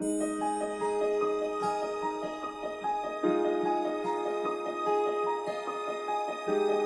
Thank you.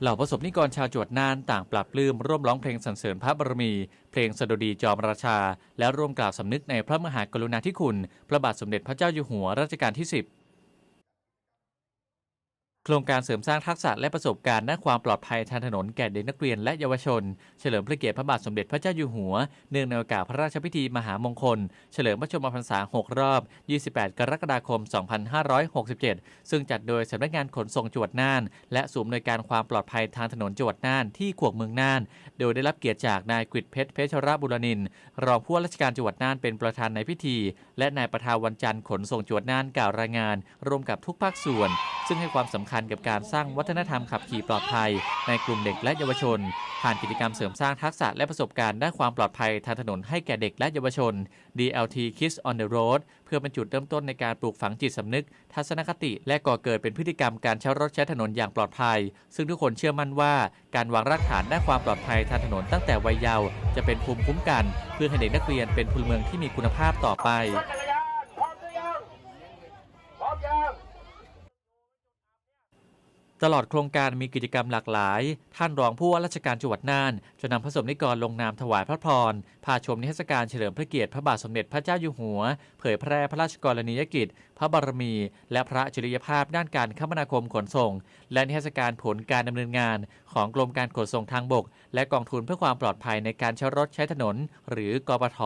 เหล่าประสบนิกรชาวจวดน่านต่างปรับปลื้มร่วมร้องเพลงสรรเสริญพระบารมี เพลงสดุดีจอมราชา และร่วมกล่าวสำนึกในพระมหากรุณาธิคุณ พระบาทสมเด็จพระเจ้าอยู่หัวรัชกาลที่ 10 ครงการเสริมสร้างทักษะและประสบการณ์ด้านความปลอดภัยทางถนนแก่เด็กนักเรียนและเยาวชน เฉลิมพระเกียรติพระบาทสมเด็จพระเจ้าอยู่หัว เนื่องในโอกาสพระราชพิธีมหามงคล เฉลิมพระชนมพรรษา 6 รอบ 28 กรกฎาคม 2567 ซึ่งจัดโดยสำนักงานขนส่งจังหวัดน่าน และศูนย์อำนวยการความปลอดภัยทางถนนจังหวัดน่านที่ขวงเมืองน่าน โดยได้รับเกียรติจากนายกฤษเพชรเพชรระบุรนินรองผู้ว่าราชการจังหวัดน่านเป็นประธานในพิธี และนายประทานวันจันทร์ขนส่งจังหวัดน่านกล่าวรายงาน ร่วมกับทุกภาคส่วน ซึ่งให้ความสำคัญกับการสร้างวัฒนธรรมขับขี่ปลอดภัย ในกลุ่มเด็กและเยาวชน ผ่านกิจกรรมเสริมสร้างทักษะและประสบการณ์ด้านความปลอดภัยทางถนนให้แก่เด็กและเยาวชน DLT Kids on the Road เพื่อเป็นจุดเริ่มต้นในการปลูกฝังจิตสำนึก ทัศนคติ และก่อเกิดเป็นพฤติกรรมการใช้รถใช้ถนนอย่างปลอดภัย ซึ่งทุกคนเชื่อมั่นว่า การวางรากฐานด้านความปลอดภัยทางถนนตั้งแต่วัยเยาว์จะเป็นภูมิคุ้มกัน เพื่อให้เด็กนักเรียนเป็นพลเมืองที่มีคุณภาพต่อไป รถจักรยานพร้อมหรือยังพร้อมยัง ตลอดโครงการมีกิจกรรมหลากหลาย ท่านรองผู้ว่าราชการจังหวัดน่านจะนำพระสมนิกรลงนามถวายพระพร พาชมนิทรรศการเฉลิมพระเกียรติพระบาทสมเด็จพระเจ้าอยู่หัว เผยแพร่พระราชกรณียกิจ พระบารมี และพระจริยภาพด้านการคมนาคมขนส่ง และนิทรรศการผลการดำเนินงาน ของกรมการขนส่งทางบก และกองทุนเพื่อความปลอดภัยในการใช้รถใช้ถนน หรือกปท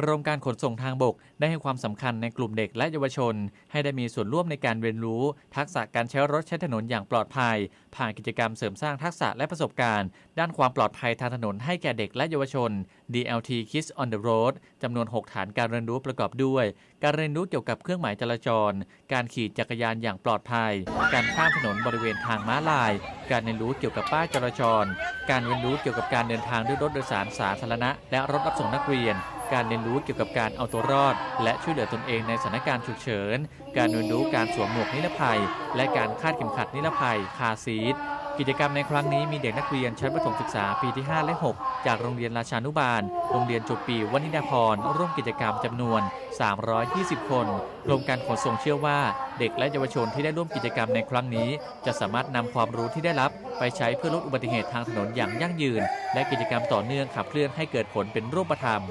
กรมการขนส่งทางบกได้ให้ความสำคัญในกลุ่มเด็กและเยาวชน ให้ได้มีส่วนร่วมในการเรียนรู้ ทักษะการใช้รถใช้ถนนอย่างปลอดภัย ผ่านกิจกรรมเสริมสร้างทักษะและประสบการณ์ ด้านความปลอดภัยทางถนนให้แก่เด็กและเยาวชน DLT Kids on the Road จำนวน 6 ฐานการเรียนรู้ประกอบด้วย การเรียนรู้เกี่ยวกับเครื่องหมายจราจร การขี่จักรยานอย่างปลอดภัย การข้ามถนนบริเวณทางม้าลาย การเรียนรู้เกี่ยวกับป้ายจราจร การเรียนรู้เกี่ยวกับการเดินทางด้วยรถโดยสารสาธารณะ และรถรับส่งนักเรียน การเรียนรู้เกี่ยวกับการเอาตัวรอด และช่วยเหลือตนเองในสถานการณ์ฉุกเฉิน การเรียนรู้การสวมหมวกนิรภัย และการคาดเข็มขัดนิรภัยคาร์ซีทกิจกรรมในครั้งนี้มีเด็กนักเรียนชั้นประถมศึกษาปีที่ 5 และ 6 จากโรงเรียนราชานุบาล โรงเรียนจุปีวนิดาพร ร่วมกิจกรรมจำนวน 320 คนกรมการขนส่งเชื่อว่า เด็กและเยาวชนที่ได้ร่วมกิจกรรมในครั้งนี้ จะสามารถนำความรู้ที่ได้รับ ไปใช้เพื่อลดอุบัติเหตุทางถนนอย่างยั่งยืน และกิจกรรมต่อเนื่องขับเคลื่อนให้เกิดผลเป็นรูปธรรม